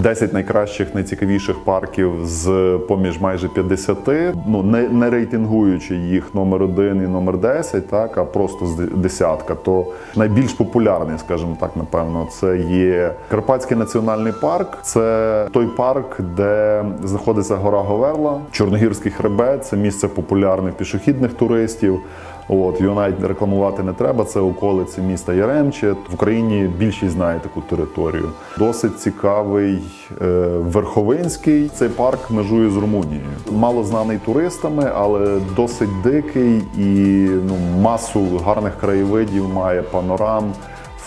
10 найкращих, найцікавіших парків з поміж майже 50, ну не, не рейтингуючи їх номер один і номер 10, так а просто з десятка, то найбільш популярний, скажімо так, напевно, це є Карпатський національний парк. Це той парк, де знаходиться гора Говерла, Чорногірський хребет. Це місце популярних пішохідних туристів. От його навіть рекламувати не треба. Це околиці міста Яремче. В Україні більшість знає таку територію. Досить цікавий е, Верховинський. Цей парк межує з Румунією. Мало знаний туристами, але досить дикий і ну, масу гарних краєвидів має панорам.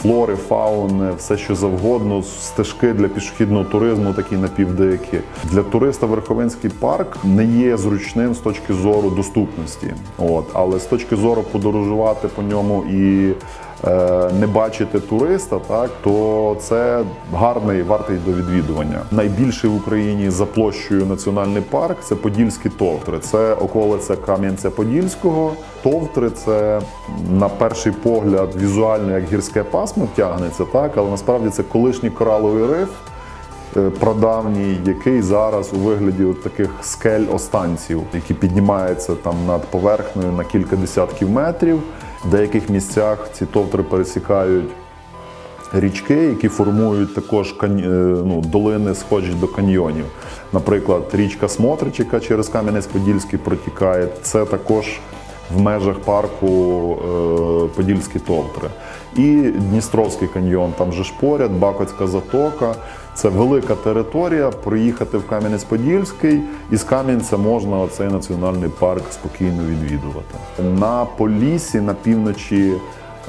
Флори, фауни, все що завгодно, стежки для пішохідного туризму, такі напівдикі. Для туриста Верховинський парк не є зручним з точки зору доступності. От, але з точки зору подорожувати по ньому і не бачити туриста, так то це гарний, вартий до відвідування. Найбільший в Україні за площею національний парк це Подільські Товтри. Це околиця Кам'янця-Подільського. Товтри це на перший погляд візуально як гірське пасмо тягнеться, так але насправді це колишній кораловий риф. е, Прадавній, який зараз у вигляді от таких скель останців, які піднімаються там над поверхнею на кілька десятків метрів. В деяких місцях ці товтри пересікають річки, які формують також е, ну, долини, схожі до каньйонів. Наприклад, річка Смотрич, яка через Кам'янець-Подільський протікає, це також в межах парку е, Подільські Товтри. І Дністровський каньйон, там же ж поряд, Бакоцька затока. Це велика територія. Проїхати в Кам'янець-Подільський, і з Кам'янця можна цей національний парк спокійно відвідувати. На Полісі, на півночі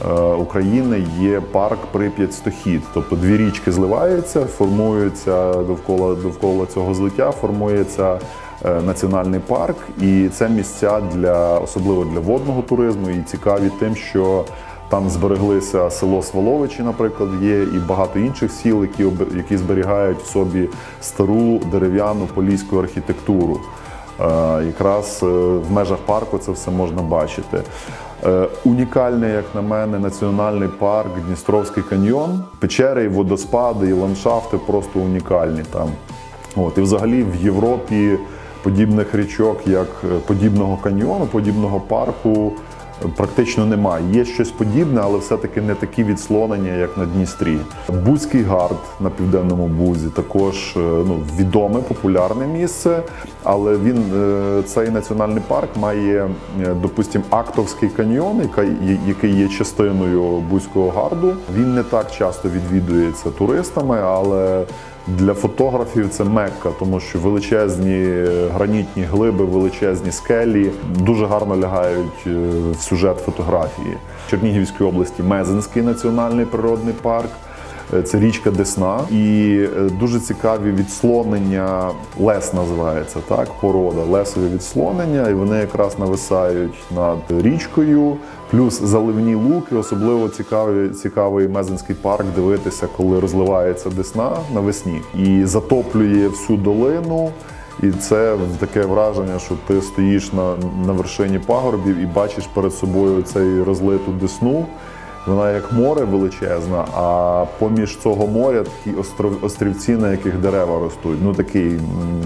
е, України є парк Прип'ять Стохід. Тобто дві річки зливаються, формуються довкола довкола цього злиття, формується національний парк, і це місця для особливо для водного туризму і цікаві тим, що там збереглися село Сваловичі, наприклад, є, і багато інших сіл, які які зберігають в собі стару дерев'яну поліську архітектуру. Е, Якраз е, в межах парку це все можна бачити. Е, Унікальний, як на мене, національний парк Дністровський каньйон. Печери, і водоспади, і ландшафти просто унікальні там. От, і взагалі в Європі подібних річок, як е, подібного каньйону, подібного парку. е, Практично немає. Є щось подібне, але все-таки не такі відслонення, як на Дністрі. Бузький гард на південному бузі також е, ну, відоме, популярне місце. Але він цей національний парк має, е, допустим, Актовський каньйон, який є частиною Бузького гарду. Він не так часто відвідується туристами, але для фотографів це мекка, тому що величезні е, гранітні глиби, величезні скелі дуже гарно лягають е, в сюжет фотографії. В Чернігівській області Мезенський національний природний парк. Е, Це річка Десна, і е, дуже цікаві відслонення. Лес називається так, порода, лесові відслонення, і вони якраз нависають над річкою. Плюс заливні луки, особливо цікавий, цікавий Мезенський парк дивитися, коли розливається Десна навесні і затоплює всю долину. І це таке враження, що ти стоїш на, на вершині пагорбів і бачиш перед собою цей розлиту десну. Вона як море величезна, а поміж цього моря такі остров, острівці, на яких дерева ростуть. Ну такий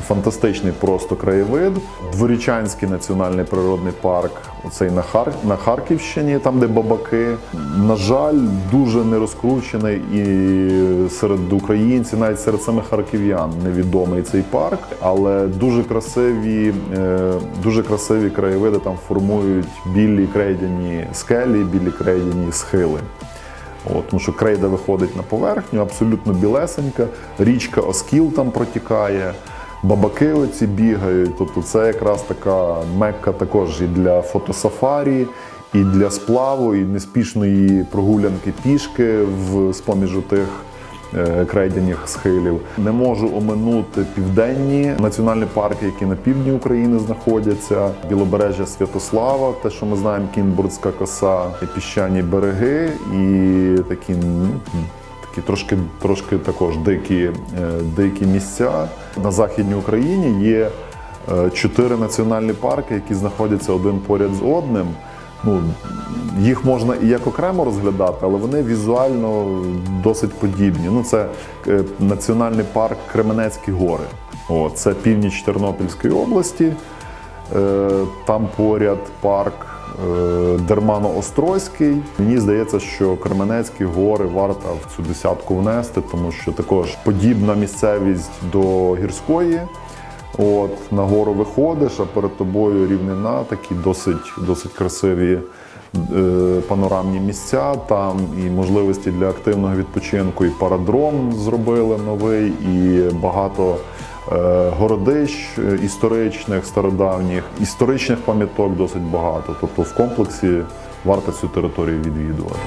фантастичний просто краєвид. Дворічанський національний природний парк, оцей на, Хар... на Харківщині, там де бабаки. На жаль, дуже не розкручений і серед українців, навіть серед самих харків'ян, невідомий цей парк, але дуже красиві, е, дуже красиві краєвиди там формують білі крейдяні скелі, білі крейдяні схили. От, тому що крейда виходить на поверхню, абсолютно білесенька, річка Оскіл там протікає, бабаки оці бігають. Тобто це якраз така мекка також і для фотосафарі, і для сплаву, і неспішної прогулянки пішки в з-поміж тих е, крейдяних схилів. Не можу оминути південні національні парки, які на півдні України знаходяться. Білобережжя Святослава, те, що ми знаємо, Кінбурдська коса, піщані береги і такі. ну, Такі трошки, трошки також дикі, е, дикі місця. На Західній Україні є е, чотири національні парки, які знаходяться один поряд з одним. Ну, їх можна і як окремо розглядати, але вони візуально досить подібні. Ну, це е, національний парк Кременецькі гори. О, це північ Тернопільської області. Е, Там поряд парк е, Дермано-Острозький. Мені здається, що Кременецькі гори варто в цю десятку внести, тому що також подібна місцевість до гірської. От, на гору виходиш, а перед тобою рівнина, такі досить, досить красиві е, панорамні місця. Там і можливості для активного відпочинку, і парадром зробили новий, і багато е, городищ історичних, стародавніх, історичних пам'яток досить багато. Тобто в комплексі варто цю територію відвідувати.